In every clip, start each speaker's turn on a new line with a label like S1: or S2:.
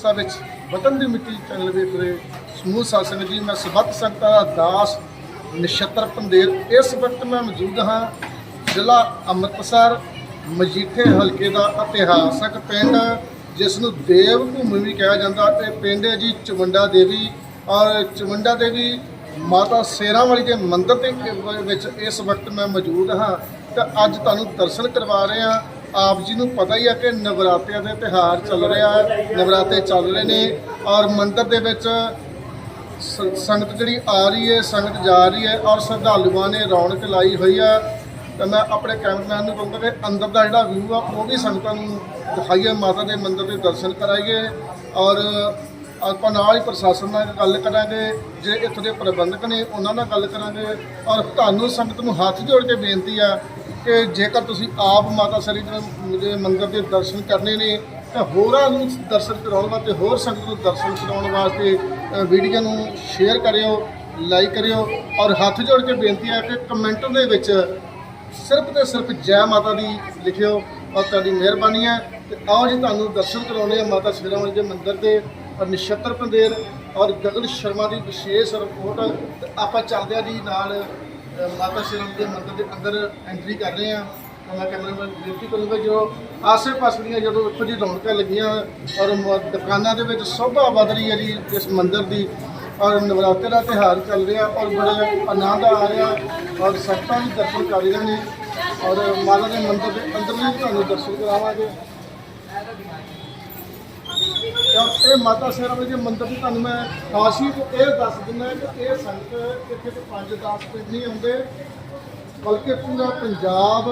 S1: ਸਾ ਵਿੱਚ ਵਤਨ ਦੀ ਮਿੱਟੀ ਚੰਗਲ ਵੇਖ ਰਹੇ ਸਮੂਹ ਸਾਸਨ ਜੀ, ਮੈਂ ਸਬਤ ਸੰਗਤਾਂ ਦਾ ਦਾਸ ਨਛੱਤਰ ਪੰਦੇਰ ਇਸ ਵਕਤ ਮੈਂ ਮੌਜੂਦ ਹਾਂ ਜ਼ਿਲ੍ਹਾ ਅੰਮ੍ਰਿਤਸਰ, ਮਜੀਠੇ ਹਲਕੇ ਦਾ ਇਤਿਹਾਸਕ ਪਿੰਡ ਜਿਸ ਨੂੰ ਦੇਵ ਭੂਮੀ ਵੀ ਕਿਹਾ ਜਾਂਦਾ ਤੇ ਪਿੰਡ ਹੈ ਜੀ ਚਮੰਡਾ ਦੇਵੀ। ਔਰ ਚਮੰਡਾ ਦੇਵੀ ਮਾਤਾ ਸੇਰਾਂ ਵਾਲੀ ਦੇ ਮੰਦਿਰ ਦੇ ਵਿੱਚ ਇਸ ਵਕਤ ਮੈਂ ਮੌਜੂਦ ਹਾਂ। ਤੇ ਅੱਜ ਤੁਹਾਨੂੰ ਦਰਸ਼ਨ ਕਰਵਾ ਰਹੇ ਹਾਂ। ਆਪ ਜੀ ਨੂੰ ਪਤਾ ਹੀ ਆ ਕਿ ਨਵਰਾਤਿਆਂ ਦੇ ਤਿਹਾਰ ਚੱਲ ਰਿਹਾ ਨਵਰਾਤੇ ਚੱਲ ਰਹੇ ਨੇ ਔਰ ਮੰਦਿਰ ਦੇ ਵਿੱਚ ਸ- ਸੰਗਤ ਜਿਹੜੀ ਆ ਰਹੀ ਹੈ, ਸੰਗਤ ਜਾ ਰਹੀ ਹੈ ਔਰ ਸ਼ਰਧਾਲੂਆਂ ਨੇ ਰੌਣਕ ਲਾਈ ਹੋਈ ਆ। ਤਾਂ ਮੈਂ ਆਪਣੇ ਕੈਮਰਾਮੈਨ ਨੂੰ ਕਹੂੰਗਾ ਕਿ ਅੰਦਰ ਦਾ ਜਿਹੜਾ ਵਿਊ ਆ, ਉਹ ਵੀ ਸੰਗਤਾਂ ਨੂੰ ਦਿਖਾਈਏ, ਮਾਤਾ ਦੇ ਮੰਦਿਰ ਦੇ ਦਰਸ਼ਨ ਕਰਾਈਏ ਔਰ ਆਪਾਂ ਨਾਲ ਹੀ ਪ੍ਰਸ਼ਾਸਨ ਨਾਲ ਗੱਲ ਕਰਾਂਗੇ ਜੇ ਇੱਥੋਂ ਦੇ ਪ੍ਰਬੰਧਕ ਨੇ ਉਹਨਾਂ ਨਾਲ ਗੱਲ ਕਰਾਂਗੇ ਔਰ ਤੁਹਾਨੂੰ ਸੰਗਤ ਨੂੰ ਹੱਥ ਜੋੜ ਕੇ ਬੇਨਤੀ ਆ ਕਿ ਜੇਕਰ ਤੁਸੀਂ ਆਪ ਮਾਤਾ ਸਰੀ ਦੇ ਦੇ ਮੰਦਿਰ ਦੇ ਦਰਸ਼ਨ ਕਰਨੇ ਨੇ, ਤਾਂ ਹੋਰਾਂ ਨੂੰ ਦਰਸ਼ਨ ਕਰਾਉਣ ਵਾਸਤੇ, ਹੋਰ ਸੰਗਤ ਨੂੰ ਦਰਸ਼ਨ ਕਰਾਉਣ ਵਾਸਤੇ ਵੀਡੀਓ ਨੂੰ ਸ਼ੇਅਰ ਕਰਿਓ ਲਾਈਕ ਕਰਿਓ ਔਰ ਹੱਥ ਜੋੜ ਕੇ ਬੇਨਤੀ ਹੈ ਕਿ ਕਮੈਂਟ ਦੇ ਵਿੱਚ ਸਿਰਫ ਤੇ ਸਿਰਫ ਜੈ ਮਾਤਾ ਦੀ ਲਿਖਿਓ ਔਰ ਤੁਹਾਡੀ ਮਿਹਰਬਾਨੀ ਹੈ ਤੇ ਆਓ ਜੀ ਤੁਹਾਨੂੰ ਦਰਸ਼ਨ ਕਰਾਉਣੇ ਆ ਮਾਤਾ ਸ਼੍ਰੀਰਾਮ ਦੇ ਮੰਦਿਰ ਦੇ ਔਰ ਨਛੱਤਰ ਪੰਦੇਰ ਔਰ ਗਗਨ ਸ਼ਰਮਾ ਦੀ ਵਿਸ਼ੇਸ਼ ਰਿਪੋਰਟ ਆਪਾਂ ਚੱਲਦੇ ਆ ਜੀ ਨਾਲ ਮਾਤਾ ਸ਼੍ਰੀਰਾਮ ਦੇ ਮੰਦਰ ਦੇ ਅੰਦਰ ਐਂਟਰੀ ਕਰ ਰਹੇ ਆ ਮੈਂ ਕੈਮਰਾਮੈਨ ਬੇਨਤੀ ਕਰੂੰਗਾ ਜੋ ਆਸੇ ਪਾਸੇ ਦੀਆਂ ਜਦੋਂ ਇੱਥੋਂ ਦੀ ਰੌਣਕਾਂ ਲੱਗੀਆਂ ਔਰ ਮ- ਦੁਕਾਨਾਂ ਦੇ ਵਿੱਚ ਸੋਭਾ ਵੱਧ ਰਹੀ ਹੈ ਜੀ ਇਸ ਮੰਦਿਰ ਦੀ ਔਰ ਨਵਰਾਤਰੇ ਦਾ ਤਿਉਹਾਰ ਚੱਲ ਰਿਹਾ ਔਰ ਬੜਾ ਆਨੰਦ ਆ ਰਿਹਾ ਔਰ ਸੰਗਤਾਂ ਵੀ ਦਰਸ਼ਨ ਕਰ ਰਹੀਆਂ ਨੇ ਔਰ ਮਾਤਾ ਦੇ ਮੰਦਿਰ ਦੇ ਅੰਦਰ ਵੀ ਤੁਹਾਨੂੰ ਦਰਸ਼ਨ ਕਰਾਵਾਂਗੇ। ਇਹ ਮਾਤਾ ਸੇਰਾਵਲੀ ਦੇ ਮੰਦਿਰ ਦੀ ਤੁਹਾਨੂੰ ਮੈਂ ਖਾਸੀਅਤ ਇਹ ਦੱਸ ਦਿੰਦਾ ਕਿ ਇਹ ਸੰਗਤ ਇੱਥੇ ਤੇ 5-10 ਪਿੰਡ ਨਹੀਂ ਆਉਂਦੇ, ਬਲਕਿ ਪੂਰਾ ਪੰਜਾਬ,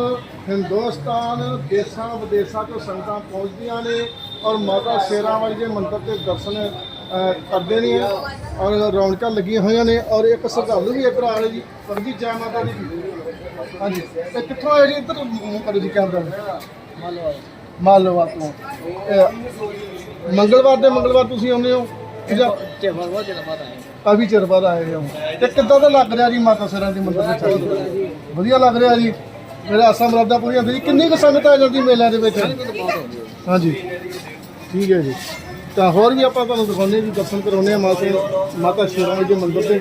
S1: ਹਿੰਦੁਸਤਾਨ, ਦੇਸ਼ਾਂ, ਵਿਦੇਸ਼ਾਂ ਤੋਂ ਸੰਗਤਾਂ ਪਹੁੰਚਦੀਆਂ ਨੇ ਔਰ ਮਾਤਾ ਸ਼ੇਰਾਵਾਲੀ ਦੇ ਮੰਦਿਰ ਦੇ ਦਰਸ਼ਨ ਕਰਦੇ ਨੇ ਔਰ ਰੌਣਕਾਂ ਲੱਗੀਆਂ ਹੋਈਆਂ ਨੇ ਔਰ ਇੱਕ ਸ਼ਰਧਾਲੂ ਵੀ ਇੱਧਰ ਆ ਰਹੇ ਜੀ ਪਰਦੀ ਜੈ ਮਾਤਾ ਦੀ ਹਾਂਜੀ ਇਹ ਕਿੱਥੋਂ ਆਏ ਜੀ ਇੱਧਰ? ਕਰੋ ਜੀ ਕੈਮਰਾ। ਮਾਲਵਾ ਤੋਂ। ਮੰਗਲਵਾਰ ਦੇ ਮੰਗਲਵਾਰ ਤੁਸੀਂ ਆਉਂਦੇ ਹੋ? ਜਾਂ ਕਾਫੀ ਚਿਰ ਬਾਅਦ ਆਏ ਹੋ। ਤੇ ਕਿੱਦਾਂ ਦਾ ਲੱਗ ਰਿਹਾ ਜੀ ਮਾਤਾ ਸਰਾਂ ਦੀ ਮੰਦਿਰ ਵਿੱਚ? ਵਧੀਆ ਲੱਗ ਰਿਹਾ ਜੀ। ਮੇਰੇ ਆਸਾਂ ਮਰਾਦਾ ਪੂਰੀਆਂ ਹੁੰਦੀ ਜੀ। ਕਿੰਨੀ ਕੁ ਸੰਗਤ ਆ ਜਾਂਦੀ ਮੇਲਿਆਂ ਦੇ ਵਿੱਚ? ਹਾਂਜੀ। ਠੀਕ ਹੈ ਜੀ। ਤਾਂ ਹੋਰ ਵੀ ਆਪਾਂ ਤੁਹਾਨੂੰ ਦਿਖਾਉਂਦੇ ਜੀ ਦਰਸ਼ਨ ਕਰਾਉਂਦੇ ਆ ਮਾਤਾ ਮਾਤਾ ਸ਼ੇਰਾਂ ਦੇ ਮੰਦਿਰ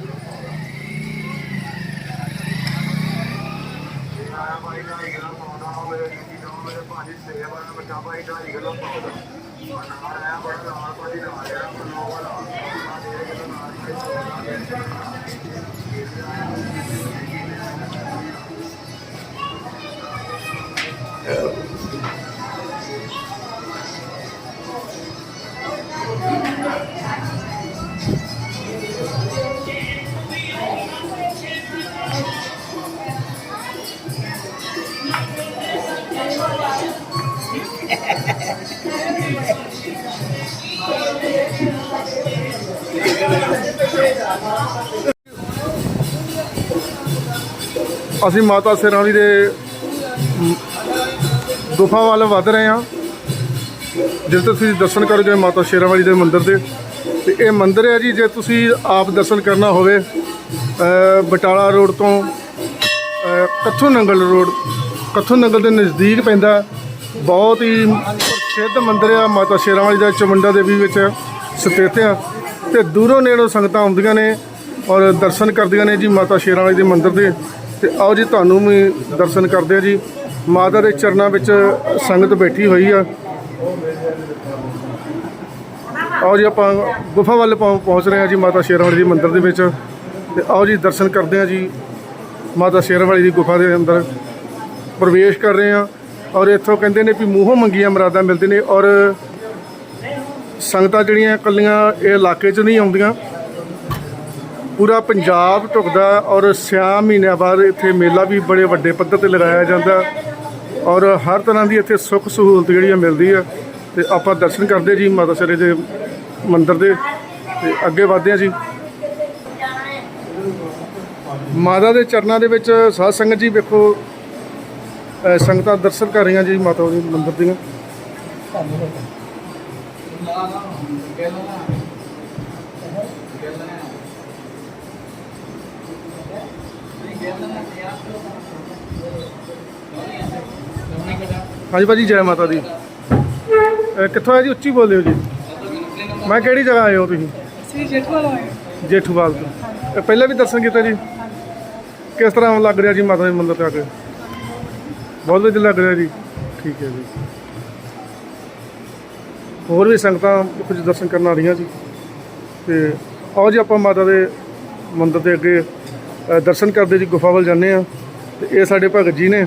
S1: ਅਸੀਂ ਮਾਤਾ ਸਿਰਾਲੀ ਦੇ ਮ, ਗੁਫਾ ਵੱਲ ਵੱਧ ਰਹੇ ਹਾਂ। ਜਿਸ ਤੇ ਤੁਸੀਂ ਦਰਸ਼ਨ ਕਰੋ ਜੇ ਮਾਤਾ ਸ਼ੇਰਾਵਾਲੀ ਦੇ ਮੰਦਿਰ ਦੇ। ਤੇ ਇਹ ਮੰਦਿਰ ਹੈ ਜੀ ਜੇ ਤੁਸੀਂ ਆਪ ਦਰਸ਼ਨ ਕਰਨਾ ਹੋਵੇ ਬਟਾਲਾ ਰੋਡ ਤੋਂ ਕੱਥੂ ਨੰਗਲ ਰੋਡ। ਕੱਥੂ ਨੰਗਲ ਦੇ ਨਜ਼ਦੀਕ ਪੈਂਦਾ ਬਹੁਤ ਹੀ ਪ੍ਰਸਿੱਧ ਮੰਦਿਰ ਆ ਮਾਤਾ ਸ਼ੇਰਾਵਾਲੀ ਦਾ ਚਮੰਡਾ ਦੇਵੀ ਵਿੱਚ ਸਥਿਤ ਆ। ਤੇ ਦੂਰੋਂ ਨੇੜੋਂ ਸੰਗਤਾਂ ਆਉਂਦੀਆਂ ਨੇ ਔਰ ਦਰਸ਼ਨ ਕਰਦੀਆਂ ਨੇ ਜੀ ਮਾਤਾ ਸ਼ੇਰਾਵਾਲੀ ਦੇ ਮੰਦਿਰ ਦੇ। ਤੇ ਆਓ ਜੀ, ਤੁਹਾਨੂੰ ਵੀ ਦਰਸ਼ਨ ਕਰਦੇ ਆ ਜੀ। ਮਾਤਾ ਦੇ ਚਰਨਾਂ ਵਿੱਚ ਸੰਗਤ ਬੈਠੀ ਹੋਈ ਆ। ਆਓ ਜੀ, ਆਪਾਂ ਗੁਫਾ ਵੱਲ ਪਹੁੰ- ਪਹੁੰਚ ਰਹੇ ਹਾਂ ਜੀ, ਮਾਤਾ ਸ਼ੇਰਵਾਲੀ ਦੀ ਮੰਦਿਰ ਦੇ ਵਿੱਚ। ਤੇ ਆਓ ਜੀ, ਦਰਸ਼ਨ ਕਰਦੇ ਹਾਂ ਜੀ, ਮਾਤਾ ਸ਼ੇਰਵਾਲੀ ਦੀ ਗੁਫਾ ਦੇ ਅੰਦਰ। ਪ੍ਰਵੇਸ਼ ਕਰ ਰਹੇ ਹਾਂ ਔਰ ਇੱਥੋਂ ਕਹਿੰਦੇ ਨੇ ਵੀ ਮੂੰਹੋਂ ਮੰਗੀਆਂ ਮਰਾਦਾਂ ਮਿਲਦੇ ਨੇ ਔਰ ਸੰਗਤਾਂ ਜਿਹੜੀਆਂ ਇਕੱਲੀਆਂ ਇਹ ਇਲਾਕੇ 'ਚ ਨਹੀਂ ਆਉਂਦੀਆਂ। ਪੂਰਾ ਪੰਜਾਬ ਢੁਕਦਾ ਔਰ ਸਿਆਮ ਮਹੀਨਿਆਂ ਬਾਅਦ ਇੱਥੇ ਮੇਲਾ ਵੀ ਬੜੇ ਵੱਡੇ ਪੱਧਰ ਤੇ ਲਗਾਇਆ ਜਾਂਦਾ ਔਰ ਹਰ ਤਰ੍ਹਾਂ ਦੀ ਇੱਥੇ ਸੁੱਖ ਸਹੂਲਤ ਜਿਹੜੀ ਆ ਮਿਲਦੀ ਆ ਤੇ ਆਪਾਂ ਦਰਸ਼ਨ ਕਰਦੇ ਜੀ ਮਾਤਾ ਸਰੇ ਦੇ ਮੰਦਿਰ ਦੇ ਤੇ ਅੱਗੇ ਵਧਦੇ ਆ ਜੀ। ਮਾਤਾ ਦੇ ਚਰਨਾਂ ਦੇ ਵਿੱਚ ਸਾਧ ਸੰਗਤ ਜੀ ਵੇਖੋ ਸੰਗਤਾਂ ਦਰਸ਼ਨ ਕਰ ਰਹੀਆਂ ਜੀ ਮਾਤਾ ਦੇ ਮੰਦਿਰ ਦੀਆਂ। ਹਾਂਜੀ ਭਾਜੀ ਜੈ ਮਾਤਾ ਦੀ। ਕਿੱਥੋਂ ਆਏ ਜੀ? ਉੱਚੀ ਬੋਲਦੇ ਹੋ ਜੀ। ਮੈਂ ਕਿਹੜੀ ਜਗ੍ਹਾ ਆਏ ਹੋ ਤੁਸੀਂ?
S2: ਸ੍ਰੀ ਜੇਠਵਾਲ ਹੋਏ
S1: ਜੇਠੂਵਾਲ ਤੋਂ। ਇਹ ਪਹਿਲਾਂ ਵੀ ਦਰਸ਼ਨ ਕੀਤਾ ਜੀ? ਕਿਸ ਤਰ੍ਹਾਂ ਲੱਗ ਰਿਹਾ ਜੀ ਮਾਤਾ ਦੇ ਮੰਦਿਰ ਤੇ ਆ ਕੇ? ਬਹੁਤ ਵਧੀਆ ਲੱਗ ਰਿਹਾ ਜੀ। ਠੀਕ ਹੈ ਜੀ। ਹੋਰ ਵੀ ਸੰਗਤਾਂ ਕੁਝ ਦਰਸ਼ਨ ਕਰਨ ਆ ਰਹੀਆਂ ਜੀ। ਤੇ ਆਓ ਜੀ ਆਪਾਂ ਮਾਤਾ ਦੇ ਮੰਦਿਰ ਦੇ ਅੱਗੇ ਅ, ਦਰਸ਼ਨ ਕਰਦੇ ਜੀ ਗੁਫਾ ਵੱਲ ਜਾਂਦੇ ਆ ਤੇ ਇਹ ਸਾਡੇ ਭਗਤ ਜੀ ਨੇ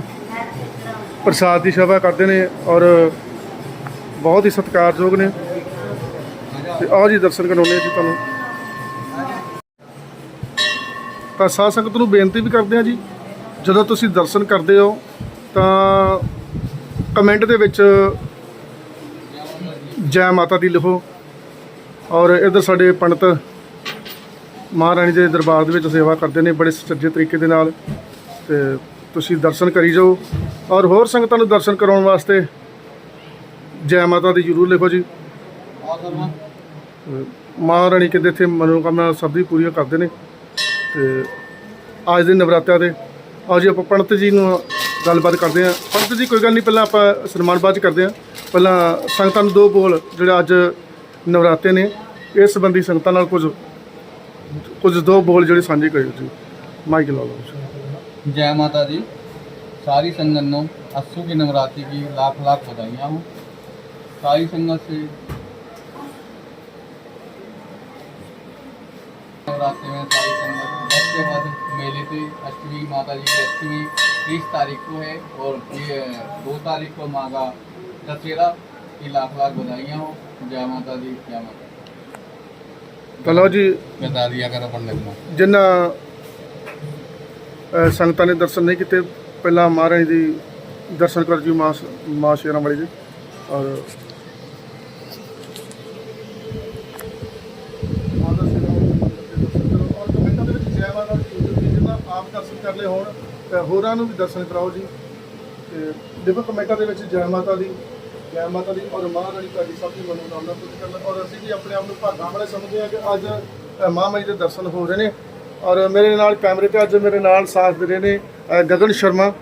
S1: ਪ੍ਰਸਾਦ ਦੀ ਸੇਵਾ ਕਰਦੇ ਨੇ ਔਰ ਬਹੁਤ ਹੀ ਸਤਿਕਾਰਯੋਗ ਨੇ। ਤੇ ਆਓ ਜੀ ਦਰਸ਼ਨ ਕਰਾਉਂਦੇ ਆ ਜੀ ਤੁਹਾਨੂੰ। ਤਾਂ ਸਾਧ ਸੰਗਤ ਨੂੰ ਬੇਨਤੀ ਵੀ ਕਰਦੇ ਆ ਜੀ ਜਦੋਂ ਤੁਸੀਂ ਦਰਸ਼ਨ ਕਰਦੇ ਹੋ ਤਾਂ ਕਮੈਂਟ ਦੇ ਵਿੱਚ ਜੈ ਮਾਤਾ ਦੀ ਲਿਖੋ। ਔਰ ਇਧਰ ਸਾਡੇ ਪੰਡਤ ਮਹਾਰਾਣੀ ਦੇ ਦਰਬਾਰ ਦੇ ਵਿੱਚ ਸੇਵਾ ਕਰਦੇ ਨੇ ਬੜੇ ਸੁਚੱਜੇ ਤਰੀਕੇ ਦੇ ਨਾਲ ਤੇ ਤੁਸੀਂ ਦਰਸ਼ਨ ਕਰੀ ਜਾਓ ਔਰ ਹੋਰ ਸੰਗਤਾਂ ਨੂੰ ਦਰਸ਼ਨ ਕਰਾਉਣ ਵਾਸਤੇ ਜੈ ਮਾਤਾ ਦੀ ਜਰੂਰ ਲਿਖੋ ਜੀ। ਮਹਾਰਾਣੀ ਕਹਿੰਦੇ ਇੱਥੇ ਮਨੋਕਾਮਨਾ ਸਭ ਦੀ ਪੂਰੀਆਂ ਕਰਦੇ ਨੇ ਤੇ ਅੱਜ ਦੇ ਨਵਰਾਤਿਆਂ ਦੇ, ਆਓ ਜੀ ਆਪਾਂ ਪੰਡਤ ਜੀ ਨੂੰ ਗੱਲਬਾਤ ਕਰਦੇ ਹਾਂ। ਪੰਡਤ ਜੀ, ਕੋਈ ਗੱਲ ਨਹੀਂ, ਪਹਿਲਾਂ ਆਪਾਂ ਸਨਮਾਨ ਬਾਅਦ ਕਰਦੇ ਹਾਂ। ਪਹਿਲਾਂ ਸੰਗਤਾਂ ਨੂੰ ਦੋ ਬੋਲ, ਜਿਹੜੇ ਅੱਜ ਨਵਰਾਤੇ ਨੇ, ਇਸ ਸੰਬੰਧੀ ਸੰਗਤਾਂ ਨਾਲ ਕੁਝ ਕੁਝ ਦੋ ਬੋਲ ਜਿਹੜੇ ਸਾਂਝੇ ਕਰਿਓ ਜੀ ਮਾਈਕ ਲਾ ਲਓ
S3: जय माता दी सारी संगत नो अस्सू की नवरात्रि की लाख लाख बधाइयाँ हूँ सारी संगत से नवरात्रि में सारी संगत दस के बाद मेले से अष्टमी माता जी की अष्टमी तीस तारीख को है और ये दो तारीख को माँ का दशहरा की लाख लाख बधाइयाँ हो जय माता दी जय माता
S1: ਤਾਂ ਲਓ ਜੀ
S3: दी बता दिया करो पंडित में
S1: ਜਿਨ੍ਹਾਂ ਅ, ਸੰਗਤਾਂ ਨੇ ਦਰਸ਼ਨ ਨਹੀਂ ਕੀਤੇ ਪਹਿਲਾਂ ਮਹਾਰਾਣੀ ਦੀ ਦਰਸ਼ਨ ਕਰ ਜੀ ਮਾਂ ਮਾਂ ਸ਼ੇਰਾਂ ਵਾਲੀ ਜੀ ਔਰ ਮਾਤਾ ਸ਼ੇਰਾਂ ਵਾਲੀ ਦੇ ਦਰਸ਼ਨ ਕਰੋ ਔਰ ਕਮੈਂਟਾਂ ਦੇ ਵਿੱਚ ਜੈ ਮਾਤਾ ਦੀ ਜਰੂਰ ਜੀ ਜਿਨ੍ਹਾਂ ਆਪ ਦਰਸ਼ਨ ਕਰ ਲਏ ਹੋਣ ਤੇ ਹੋਰਾਂ ਨੂੰ ਵੀ ਦਰਸ਼ਨ ਕਰਾਓ ਜੀ ਤੇ ਦੇਖੋ ਕਮੈਂਟਾਂ ਦੇ ਵਿੱਚ ਜੈ ਮਾਤਾ ਦੀ ਜੈ ਮਾਤਾ ਦੀ ਔਰ ਮਹਾਰਾਣੀ ਤੁਹਾਡੀ ਸਭ ਦੀ ਮਨੋਕਾਮਨਾ ਪੂਰੀ ਕਰਨ ਔਰ ਅਸੀਂ ਵੀ ਆਪਣੇ ਆਪ ਨੂੰ ਭਾਗਾਂ ਵਾਲੇ ਸਮਝਦੇ ਹਾਂ ਕਿ ਅੱਜ ਅ, ਮਾਂ ਮਾਈ ਦੇ ਦਰਸ਼ਨ ਹੋ ਰਹੇ ਨੇ। ਔਰ ਮੇਰੇ ਨਾਲ ਕੈਮਰੇ ਤੇ ਅੱਜ ਮੇਰੇ ਨਾਲ ਸਾਥ ਦੇ ਰਹੇ ਨੇ ਅ, ਗਗਨ ਸ਼ਰਮਾ।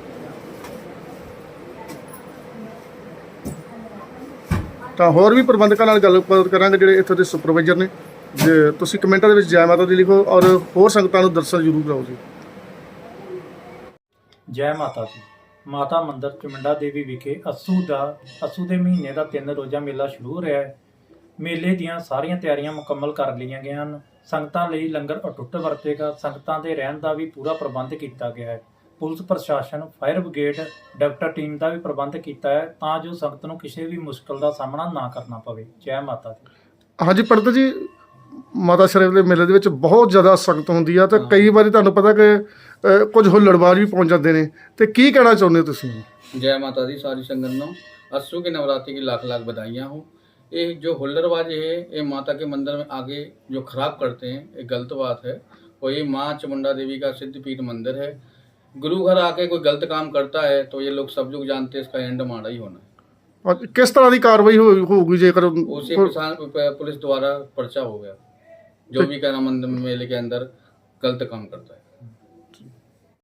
S1: ਤਾਂ ਹੋਰ ਵੀ ਪ੍ਰਬੰਧਕਾਂ ਨਾਲ ਗੱਲਬਾਤ ਕਰਾਂਗੇ ਜਿਹੜੇ ਇੱਥੋਂ ਦੇ ਸੁਪਰਵਾਈਜ਼ਰ ਨੇ। ਜੇ ਤੁਸੀਂ ਕਮੈਂਟਾਂ ਦੇ ਵਿੱਚ ਜੈ ਮਾਤਾ ਦੀ ਲਿਖੋ ਔਰ ਹੋਰ ਸੰਗਤਾਂ ਨੂੰ ਦਰਸ਼ਨ ਜ਼ਰੂਰ ਕਰਾਓ ਜੀ।
S4: ਜੈ ਮਾਤਾ ਦੀ। ਮਾਤਾ ਮੰਦਰ ਚਮੰਡਾ ਦੇਵੀ ਵਿਖੇ ਅਸੂ ਦਾ, ਅਸੂ ਦੇ ਮਹੀਨੇ ਦਾ ਤਿੰਨ ਰੋਜ਼ਾ ਮੇਲਾ ਸ਼ੁਰੂ ਹੋ ਰਿਹਾ ਹੈ। ਮੇਲੇ ਦੀਆਂ ਸਾਰੀਆਂ ਤਿਆਰੀਆਂ ਮੁਕੰਮਲ ਕਰ ਲਈਆਂ ਗਈਆਂ ਹਨ। ਸੰਗਤਾਂ ਲਈ ਲੰਗਰ ਅਟੁੱਟ ਵਰਤੇਗਾ। ਸੰਗਤਾਂ ਦੇ ਰਹਿਣ ਦਾ ਵੀ ਪੂਰਾ ਪ੍ਰਬੰਧ ਕੀਤਾ ਗਿਆ ਹੈ। ਪੁਲਿਸ ਪ੍ਰਸ਼ਾਸਨ, ਫਾਇਰ ਬ੍ਰਿਗੇਡ, ਡਾਕਟਰ ਟੀਮ ਦਾ ਵੀ ਪ੍ਰਬੰਧ ਕੀਤਾ ਹੈ ਤਾਂ ਜੋ ਸੰਗਤ ਨੂੰ ਕਿਸੇ ਵੀ ਮੁਸ਼ਕਲ ਦਾ ਸਾਹਮਣਾ ਨਾ ਕਰਨਾ ਪਵੇ। ਜੈ ਮਾਤਾ ਦੀ।
S1: ਹਾਂਜੀ, ਪੰਡਤ ਜੀ ਮਾਤਾ ਸ਼ਰੇਫ ਦੇ ਮੇਲੇ ਦੇ ਵਿੱਚ ਬਹੁਤ ਜ਼ਿਆਦਾ ਸੰਗਤ ਹੁੰਦੀ ਆ ਤੇ ਕਈ ਵਾਰੀ ਤੁਹਾਨੂੰ ਪਤਾ ਕਿ ਅ, ਕੁਝ ਹੁੱਲੜਬਾਜ਼ ਵੀ ਪਹੁੰਚ ਜਾਂਦੇ ਨੇ ਤੇ ਕੀ ਕਹਿਣਾ ਚਾਹੁੰਦੇ ਹੋ ਤੁਸੀਂ
S3: जय माता दी सारी संगत नो अस्सू की नवरात्रि की लाख लाख बधाइयाँ हो ये जो हुल्लड़बाजी है ये माता के मंदिर में आगे जो खराब करते हैं ये गलत बात है और ये माँ चामुंडा देवी का सिद्धपीठ मंदिर है गुरु घर आके कोई गलत काम करता है तो ये लोग सब लोग जानते हैं इसका एंड माड़ा ही होना है
S1: ਔਰ ਕਿਸ ਤਰ੍ਹਾਂ ਦੀ ਕਾਰਵਾਈ ਹੋ- ਹੋਊਗੀ ਜੇਕਰ
S3: उसे किसान पुलिस द्वारा पर्चा हो गया जो भी कहना मंदिर मेले के अंदर गलत काम करता है